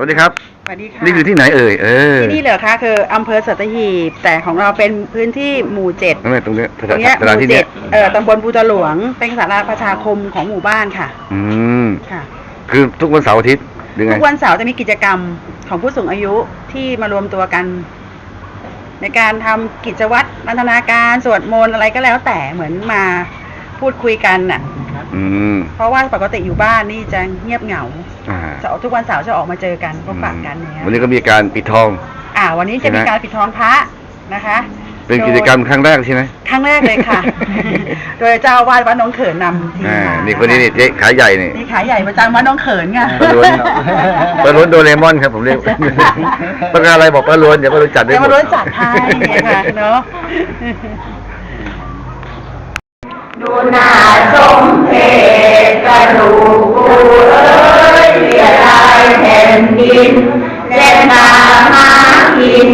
วัสดีครับ สวัสดีค่ะนี่คือที่ไหนเอ่ยเออที่นี่เหรอคะคืออำเภอสัตหีบ แต่ของเราเป็นพื้นที่หมู่เจ็ดนั่นแหละตรงเนี้ยตรงเนี้ยหสถานมู่ที่เจ็เนี้ดยเอ่อตำบลภูตะหลวง เป็นสาราประชาคมของหมู่บ้านค่ะอืมค่ะคือทุกวันเสาร์อาทิตย์หรือไงทุกวันเสาร์จะมีกิจกรรมของผู้สูงอายุที่มารวมตัวกัน ในการทำกิจวัตรนันทนาการสวดมนต์อะไรก็แล้วแต่เหมือนมาพูดคุยกันน่ะ อืมเพราะว่าปกติอยู่บ้านนี่จะเงียบเหงาอ่าจะทุกวันเสาร์จะออกมาเจอกันพบปะกันอย่างเงี้ยวันนี้ก็มีการปิดทอง อ่า วันนี้จะมีการปิดทองพระนะคะ เป็นกิจกรรมครั้งแรกใช่ไหมครั้งแรกเลยค่ะ โดยเจ้าอาวาดวัดหน้องเขินนำทีมอ่ามานี่คนนี้นี่เจ๊ขายใหญ่นี่นี่ขายใหญ่ประจำวัดหน้องเขินไง ป้าล้วนป้าล้วนโดเรมอนครับผมเรียกประกาศอะไรบอกป้าล้วนเดี๋ยวป้าล้วนจัดได้เดี๋ยวหมมาดรู้จักไทยไงค่ะเนาะ ดูหน้าสมเพชกระดูกกูเอ้ยเสียดายแผ่นดินเล่นนาหากิน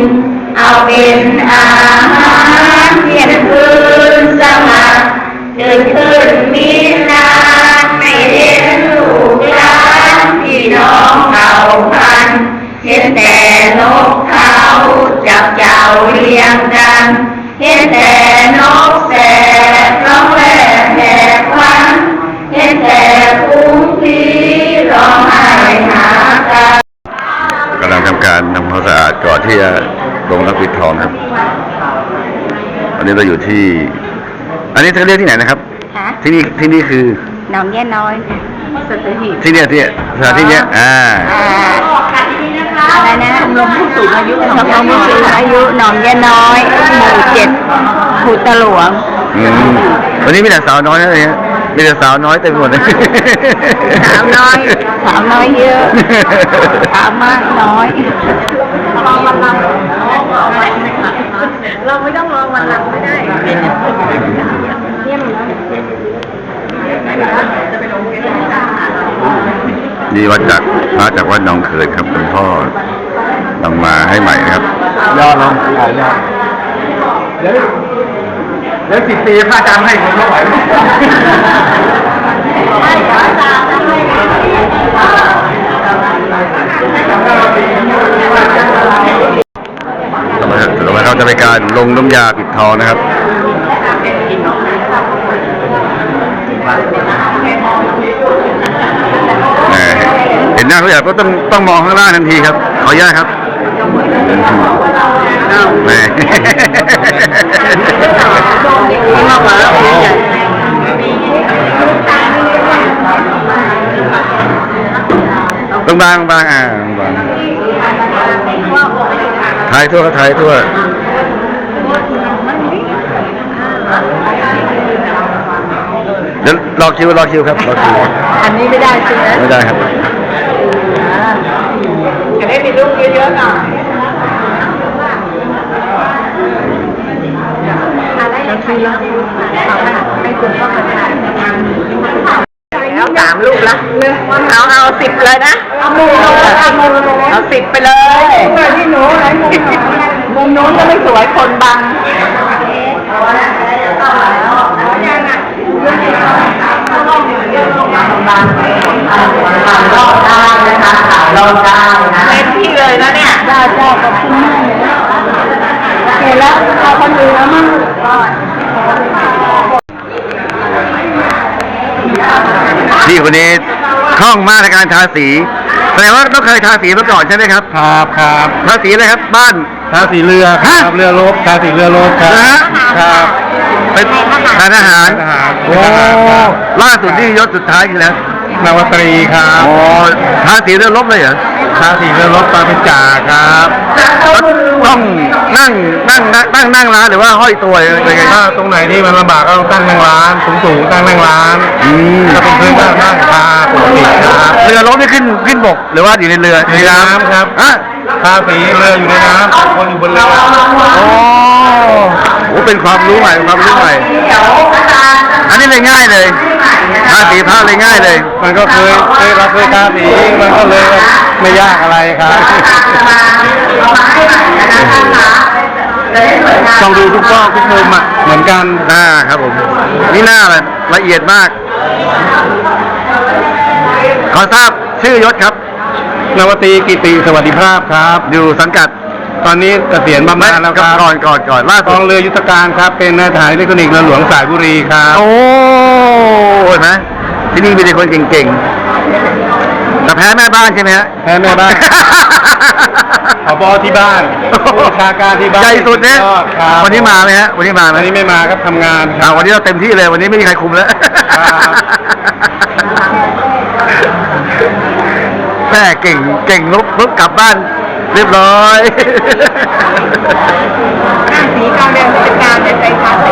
เอาเป็นอาหารเที่ยงคืนสมัครตื่นขึ้นมีนา เราอยู่ที่ อันนี้เธอเรียกที่ไหนนะครับฮะที่นี่ที่นี่คือน้องแย่น้อยสัตหีบที่เนี่ยที่สถานที่เนี้ยอ่า อ่าอะไรนะชมรมผู้สูงอายุชมรมผู้สูงอายุหนองแย่น้อยหมู่เจ็ดภูตะหลวง อืมวันนี้มีแต่สาวน้อยนะเลยฮะมีแต่สาวน้อยเต็มไปหมดเลย สาวน้อยสาวน้อยเยอะสาวมากน้อยรอวันลำ เราไม่ต้องรอวันลำไม่ได้เนี่ยมันนี่วัดจากพระจากวัดหนองเขินครับหลวงพ่อลงมาให้ใหม่นะครับยอดลงหลายยอดเดี๋ยวเดี๋ยวสิบปีพระอาจารย์ให้ผมไม่ไหวต่อไปต่อไปเรา จะเป็นการลงน้ำยาปิดทองนะครับแหมเห็นหน้าเขาอยากก็ต้องต้องมองข้างล่างทันทีครับ ขออนุญาตครับแหมต้องบางบางอ่าบางถ่ายทั่วก็ถ่ายทั่ว ดี๋ยวรอคิวรอคิวครับรอคิวอันนี้ไม่ได้ใช่ไหมไม่ได้ครับจะได้มีลูกเยอะๆหน่อยแล้วทีละให้คุณพ่อมาทานแล้วสามลูกละเอาเอาสิบเลยนะ เอามุมโน้นเอามุมโน้นเอาสิบไปเลยที่หนูไหนมุมโน้นก็ไม่สวยคนบัง รอบได้นะคะขายรอบได้นะเต็มที่เลยนะเนี่ยได้เจ้าขอบคุณมากเลยเห็นแล้วเอาคนอื่นแล้วมั้งพี่คนนี้คล่องมากในการทาสีแสดงว่าต้องเคยทาสีมาก่อนใช่ไหมครับ ครับครับทาสีอะไรครับบ้านทาสีเรือครัฮะบเรือรบทาสีเรือรบครับนะฮะครับ เป็นทานอาหารทหารโอ้ล่าสุดนี่ยศสุดท้ายคือแล้วนาวตรีครับอ๋อทาสีเรือรบเลยเหรอทาสีเรือรถปลาเป็นจ่าครับต้องนั่งนั่งนั่งนั่งนั่งร้านหรือว่าห้อยตัวอะไรไงถ้าตรงไหนที่มันลำบากก็ต้องตั้งนั่งร้านสูงๆตั้งนั่งร้านอืมถ้าเป็นพื้นก็นั่งคาปกติครับเรือรบนี่ขึ้นขึ้นบกหรือว่าอยู่ในเรือในน้ำครับฮะ ทาสีเรืออยู่ในน้ำคนอยู่บนเรือโอ้โหเป็นความรู้ใหม่เป็นความรู้ใหม่ อันนี้เลยง่ายเลยทาสีผ้าเลยง่ายเลย มันก็เคยเคยเราเคยทาสีมันก็เลยไม่ยากอะไรครับต้องดูทุกซอกทุกมุมอะเหมือนกันหน้าครับผมนี่หน้าละละเอียดมาก ขอทราบชื่อยศครับ นวตรีกิติสวัสดิภาพครับ อยู่สังกัดตอนนี้เกษียณบำนาญแล้วครับก่อนก่อนก่อนล่าสุกอดงเรือยุทธการครับ เป็นนายทหารอิเล็กทรอนิกส์เรือหลวงสายบุรีครับโอ้เห็นไหมที่นี่มีแต่คนเก่งๆแต่แพ้แม่บ้านใช่ไหมฮะ แพ้แม่บ้านผบที่บ้านผู้บัญชาการที่บ้านใหญ่สุดเนี่ยยอครับวันนี้มาไหมฮะวันนี้มาไหมวันนี้ไม่มาครับทำงานคอ่ารับ วันนี้เราเต็มที่เลยวันนี้ไม่มีใครคุมแล้ว ครับแม่เก่งเก่งลุกลุกกลับบ้าน เรียบร้อยสีกาวเดินเป็นการเป็นใจทาสี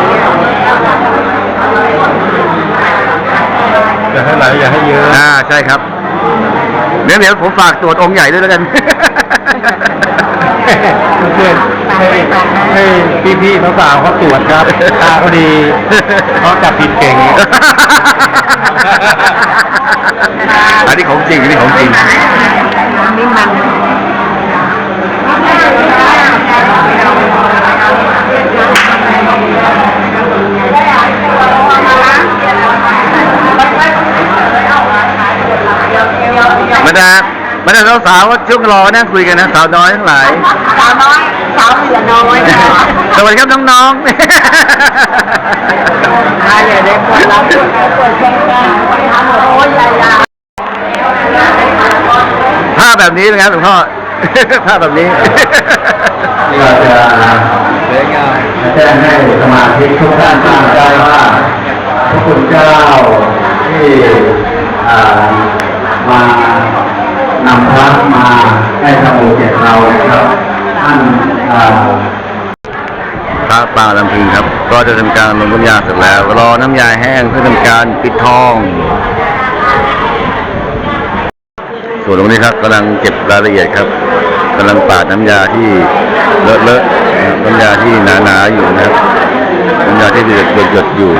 อย่าให้ไหลอย่าให้เยอะอ่าใช่ครับเดี๋ยวเดี๋ยวผมฝากตรวจองค์ใหญ่ด้วยแล้วกัน เพื่อนๆ ให้ให้พี่ๆสาวๆเขาตรวจครับตาเขาดีเขาจับผิดเก่ง อันนี้ของจริงอันนี้ของจริง นี่มันบรรดาบรรดาสาวๆว่าช่วงรอนั่งคุยกันนะ สาวน้อยทั้งหลาย สาวน้อยสาวเหลือน้อย ส วัสดีครับน้องอ่าอย่าได้ปวดรับปวดปวดแข้งแข้งโอ้ยยายาๆภาพแบบนี้นะครับหลวงพ่อภาพแบบนี้เราจะแจ้งให้สมาชิกทุกท่านทราบได้ว่าพระคุณเจ้าที่อ่ามานำพระมาให้ทำบุญแก่เรานะครับท่านอ่าพ ระป่าลำพึงครับ ก็จะทำการลงน้ำยาเสร็จแล้ว รอน้ำยาแห้งเพื่อทำการปิดทอง ส่วนตรงนี้ครับกำลังเก็บรายละเอียดครับกำลังปาดน้ำยาที่เลอะเลอะน้ำยาที่หนาๆอยู่นะครับน้ำยาที่หยดหยดหยดอยู่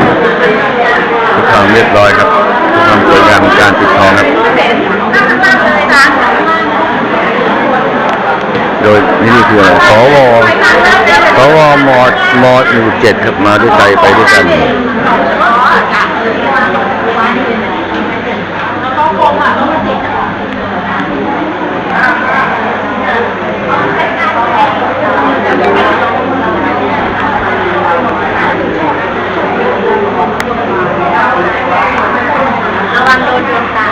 ทุกความเรียบร้อยครับทุกความสวยงามของการปิดทองครับ โดยนี่นี่คืออะไรสวสวมอมหนึ่งเจ็ดครับมาด้วยใจไปด้วยกัน ระวังโดนดวงตา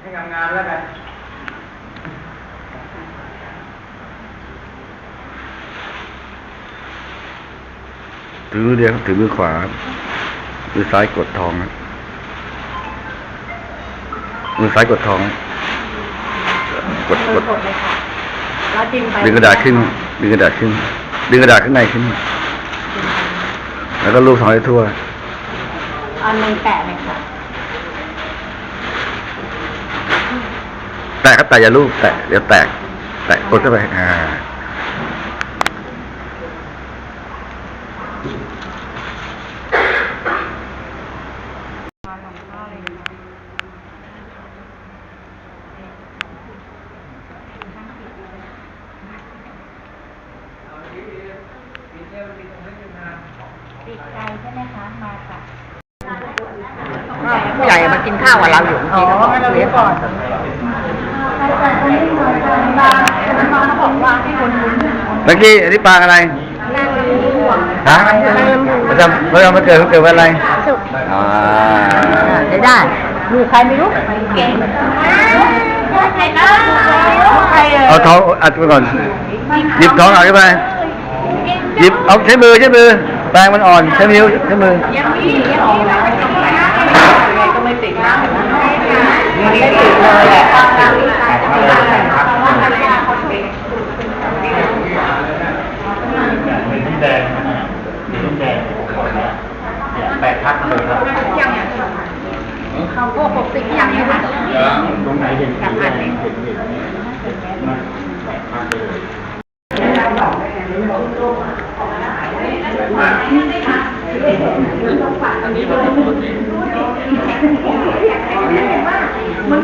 ให้ทำงานแล้วกัน ถือ มือเดียวครับถือมือขวามือซ้ายกดทองครับมือซ้ายกดทอง กดกดแล้วดึงไปดึงกระดาษขึ้น ดึงกระดาษขึ้น ดึงกระดาษข้างในขึ้น แล้วก็ลูบทองให้ทั่วเอามือแตะเลยค่ะแตะครับแตะอย่าลูบแตะเดี๋ยวแตก แตะกดเข้าไปอ่า ติดใจใช่ไหมคะ มาค่ะผู้ใหญ่มากินข้าวกับเราอยู่อ๋อไม่เราเลี้ยงก่อน เมื่อกี้อันนี้ปลาอะไรฮะประจำประจำมาเกิดเขาเกิดวันอะไรอ่าได้ได้ลูกใครไม่รู้เก่งใครนะใครเอาท้องอัดไปก่อนหยิบท้องอัดเข้าไปหยิบเอาใช้มือใช้มือแปรงมันอ่อนใช้นิ้วใช้มือยังมียังมีก็ไม่ติดนะมันไม่ติดเลยแหละ แดงสีแดงแปด พักเลยครับเขาโกหกสิ่งอย่างนี้ค่ะตรงไหนเห็นเห็นเห็น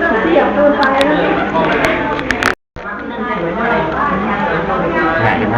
ก็เสียบตัวไปแล้ว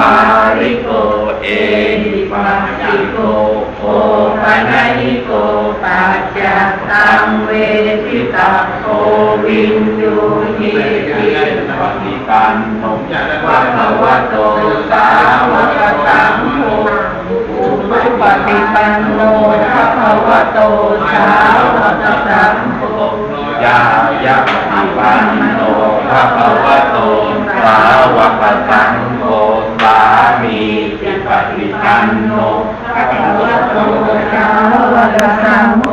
อาริโกเอหิปัสสิโกโอปะนหิโกปัจจตังเวทิตาโควินยูหิติปฏิปันโนภะคะวะโตสาวกสังโฆปฏิปันโนภะคะวะโตสาวกสังโฆยายะปฏิปันโนภะคะวะโตสาวกสังโฆ สามีจิปฏิปันโนภะคะวะโตสาวกสังโฆ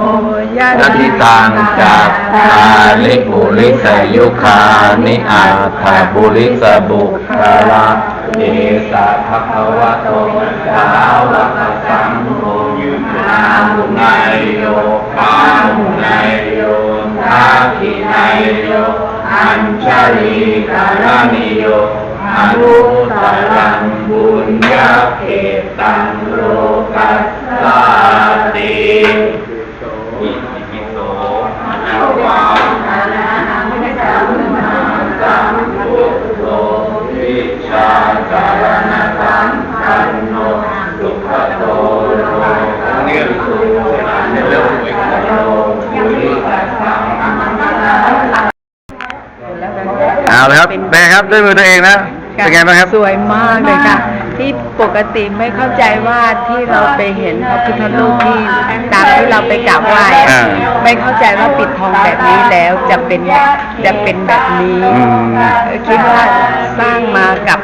นาทิตังจากคาลิปุริสยุคานิอาถาบุริสบุคาลาเอสะภะคะวะโตสาวกสังโฆนาหุไนโยปาหุไนโยนาคินโยอัญชลีกาลานิโย อนุตรังบุญญาเขตังโลกัสสาติอิติปิโสภะวะอะระหังสัมมาสัมพุทโธวิชาจารณสัมปันโนสุขโตโลกุสุสันโลโลกุริสัสสังเอาเลยครับเป็นไงครับด้วยมือตัวเองนะ เป็นไงบ้างครับสวยมากเลยค่ะ ที่ปกติไม่เข้าใจว่าที่เราไปเห็นพระพุทธรูปที่ตามที่เราไปกราบไหว้อะอ่า ไม่เข้าใจว่าปิดทองแบบนี้แล้วจะเป็นจะเป็นแบบนี้อืม คิดว่าสร้างมากับ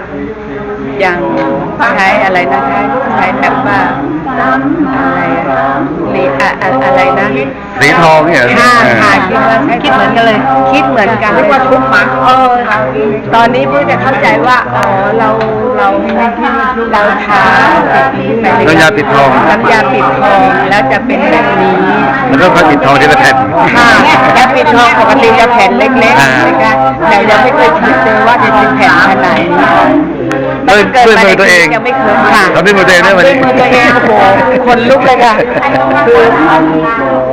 อย่างใช้อะไรนะคะใช้แบบว่าอะไรอะลีอะอะอะไรนะ สีทองเนี่ยเหรอค่ะเออค่ะคิดว่าใช่คิดเหมือนกันเลย คิดเหมือนกันเรียกว่าทุกมังเออตอนนี้เพิ่งจะเข้าใจว่าอ๋อเราเราเราทาแบบนี้ไปเลยน้ำยาปิดทองน้ำยาปิดทองแล้วจะเป็นแบบนี้แล้วก็พระปิดทองที่ละแผ่นค่ะแล้วปิดทองปกติจะแผ่นเล็กอ่าๆนะคะแต่ยังไม่เคยคิดเลยว่าจะเป็นแผ่นขนาดนี้ ด้วยด้วยมือตัวเองยังไม่เคยค่ะทำด้วยมือตัวเองด้วยวันนี้ด้วยมือตัวเองโอ้โหคนลุกเลยค่ะคือ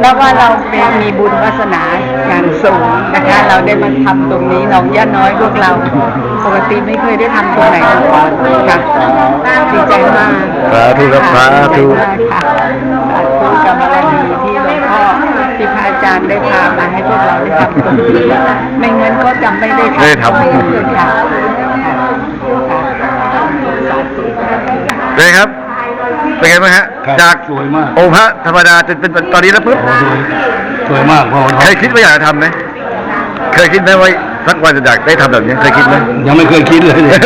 แล้วว่าเราเป็นมีบุญวาสนาอย่างสูงนะคะ เราได้มาทำตรงนี้น้องย่าน้อยพวกเราปกติไม่เคยได้ทำตรงไหนมาก่อนค่ะดีใจมากสาธุครับสาธุค่ะสาธุกรรมบารมีที่หลวงพ่อที่พระอาจารย์ได้พามาให้พวกเราได้ทำตรงนี้ไม่งั้นก็จำไม่ได้ไม่ได้ทำไม่ได้เลยค่ะสาธุ เป็นไงครับ เป็นไงบ้างฮะจากสวยมาก องค์พระธรรมดาจนเป็นตอนนี้แล้วปุ๊บสวยมากพ่อเคยคิดว่าอยากจะทำไหม เคยคิดไหมว่าสักวันจะอยากได้ทำแบบนี้ เคยคิดไหม ยังไม่เคยคิดเลยเนี่ย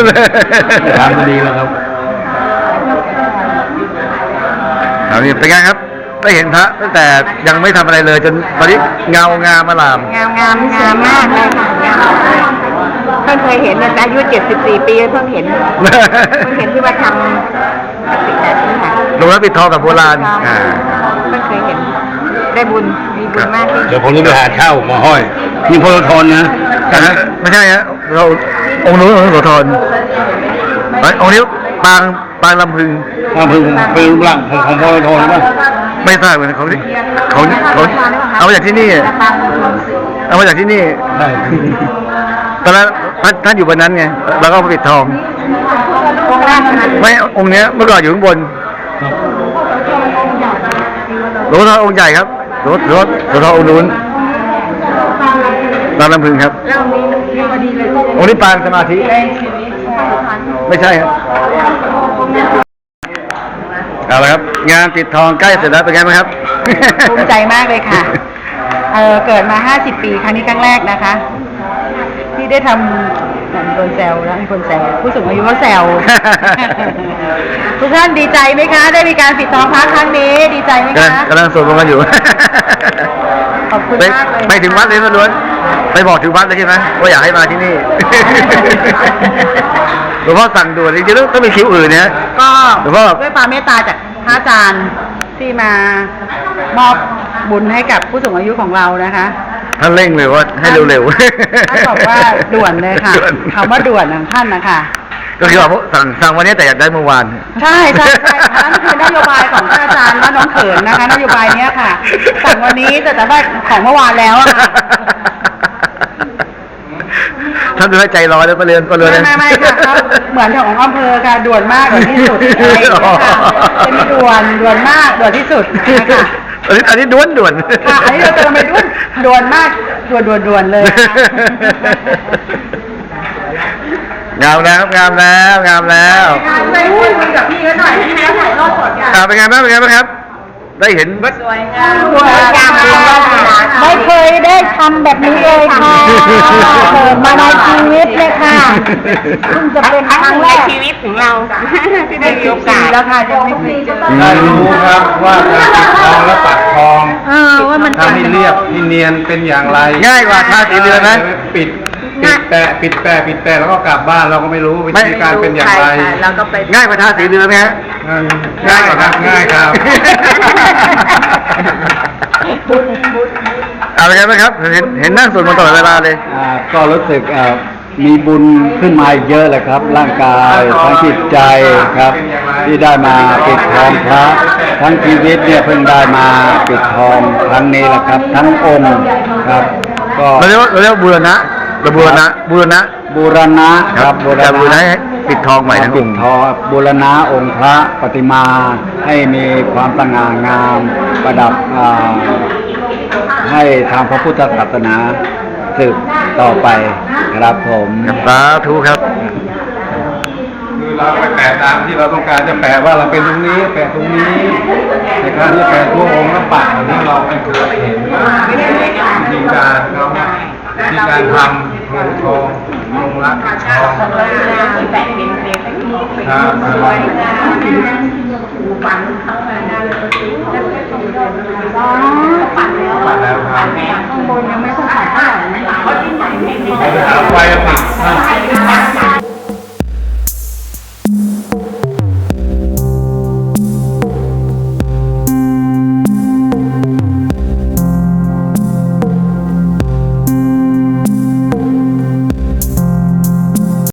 ทำก็ดีแล้วครับ ถามนี่เป็นไงครับ ได้เห็นพระตั้งแต่ยังไม่ทำอะไรเลยจนตอนนี้เงางามมาลาม งามงามงามมากเลยค่ะ งามมากเพิ่งเคยเห็นเนี่ยอายุ74 ปีเพิ่งเห็น เพิ่งเห็นที่ว่าทำปฏิแบบนี้ค่ะลงแล้วปิดทองกับโบราณอ่าเพิ่งเคยเห็น ได้บุญ มีบุญมากที่เดี๋ยวผมจะไปหาเช่ามาห้อยนี่พลทนนะอ่าฮะไม่ใช่ฮะเราองค์นู้นองค์โสธรเฮ้ยองค์นี้ปางปางลำพึงถ้าเพิ่งเป็นรูปร่างของของพลทนป่ะไม่ทราบเหมือนกันของที่ของของเอามาจากที่นี่ปางบุญเอามาจากที่นี่ใช่ ตอนนั้นท่านท่านอยู่บนนั้นไงแล้วก็มาปิดทอง องค์แรกนะคะไม่องค์เนี้ยเมื่อก่อนอยู่ข้างบนหลวงพ่อทององค์ใหญ่ครับหลวงพ่อหลวงพ่อทององค์นู้นตามลำพึงครับ แล้วมีมีพอดีเลยองค์นี้ปางสมาธิในชีวิตไม่ใช่ครับเอาละครับ งานปิดทองใกล้เสร็จแล้วเป็นไงบ้างครับ ภูมิใจมากเลยค่ะ เออเกิดมา 50 ปีครั้งนี้ครั้งแรกนะคะ ที่ได้ทำเหมือนคนแซวแล้วมีคนแซวผู้สูงอายุเขาแซว ทุกท่านดีใจไหมคะ ได้มีการปิดทองพระครั้งนี้ ดีใจไหมกำลังคะกำลังสวดมนต์กันอยู่ ขอบคุณไปมากเลยไปถึงวัดเลยนะล้วน ไปบอกถึงวัดเลยใช่ไหมว่าอยากให้มาที่นี่ หลวงพ่อสั่งด่วนจริงๆแล้วต้องมีคิวอื่นเนี่ยก็หลวงพ่อ ด้วยความเมตตาจากพระอาจารย์ที่มามอบบุญให้กับผู้สูงอายุของเรานะคะ ท่านเร่งเลยว่าให้เร็วๆท่านบอกว่าด่วนเลยค่ะด่วนคำว่าด่วนของท่านนะคะก็คือว่าสั่งสั่งวันนี้แต่อยากได้เมื่อวาน ใช่ใช่ใช่ค่ะนั่นคือนโยบายของท่านอาจารย์ว่าน้องเขินนะคะนโยบายเนี้ยค่ะสั่งวันนี้แต่แต่ว่าของเมื่อวานแล้วอะค่ะท่านดูให้ใจร้อนแล้วก็เรียนก็เรียนไม่ไม่ไม่ค่ะเขาเหมือนของอำเภอค่ะด่วนมากด่วนที่สุดอะไรอย่างเงี้ยค่ะเป็นด่วนด่วนมากด่วนที่สุดนะคะ อันนี้อันนี้ด่วนด่วนค่ะอันนี้เราเติมไปด่วนด่วนมากด่วนด่วนด่วนเลยค่ะงามแล้วงามแล้วงามแล้วไปพูดคุยกับพี่เขาหน่อยพี่เขาถ่ายทอดสดกันอ่าเป็นไงบ้างเป็นไงบ้างครับ ได้เห็นวัด สวยงามสวยงามไม่เคยได้ทำแบบนี้เลยค่ะเกิดมาในชีวิตเลยค่ะเพิ่งจะเป็นครั้งแรกชีวิตของเราที่ได้ได้มีสิโอบปีกาสแล้วค่ะยังไม่เคยเจอได้รู้ครับว่าการปิดทองและปัดทองเออว่ามันทำให้เรียบให้เนียนเป็นอย่างไรง่ายกว่าทาสีเรือนไหมปิด ปิดแปะปิดแปะปิดแปะแล้วก็กลับบ้านเราก็ไม่รู้วิธีการเป็นอย่างไรเราก็ไปง่ายกว่าทาสีเรือไหมฮะง่ายกว่าครับง่ายครับเอาเป็นไงบ้างครับ เห็นเห็นนั่งสวดมนต์ตลอดเวลาเลย อ่าก็รู้สึกอ่ามีบุญขึ้นมาอีกเยอะเลยครับ ร่างกายทั้งจิตใจครับ ที่ได้มาปิดทองพระทั้งชีวิตเนี่ยเพิ่งได้มาปิดทองครั้งนี้แหละครับ ทั้งองค์ครับ ก็เราเรียกว่าเราเรียกว่าบูรณะเราบูรณะบูรณะบูรณะครับจะบูรณะให้ปิดทองใหม่ทั้งปิอดงค์ ทองบูรณะองค์พระปฏิมาให้มีความสง่างาม ประดับอ่าให้ทางพระพุทธศาสนาสืบต่อไปครับผม ครับสาธุครับ คือเราไปแปะตามที่เราต้องการจะแปะว่าเราเป็นตรงนี้แปะตรงนี้ในการที่แปะทั่วองค์แล้วปัดอย่างนี้เราไม่เคยเห็นวิธีการเขาวิธีการทำ มือทองลงรักทองที่แปะเป็นเล็กครับสวยงามฝันเขามาได้เลยอ๋อฝันแล้วปัดแล้วครับข้างบนยังไม่ค่อยขาดเท่าไหร่นะเขาที่ไหนไม่เอาไปหาไฟติด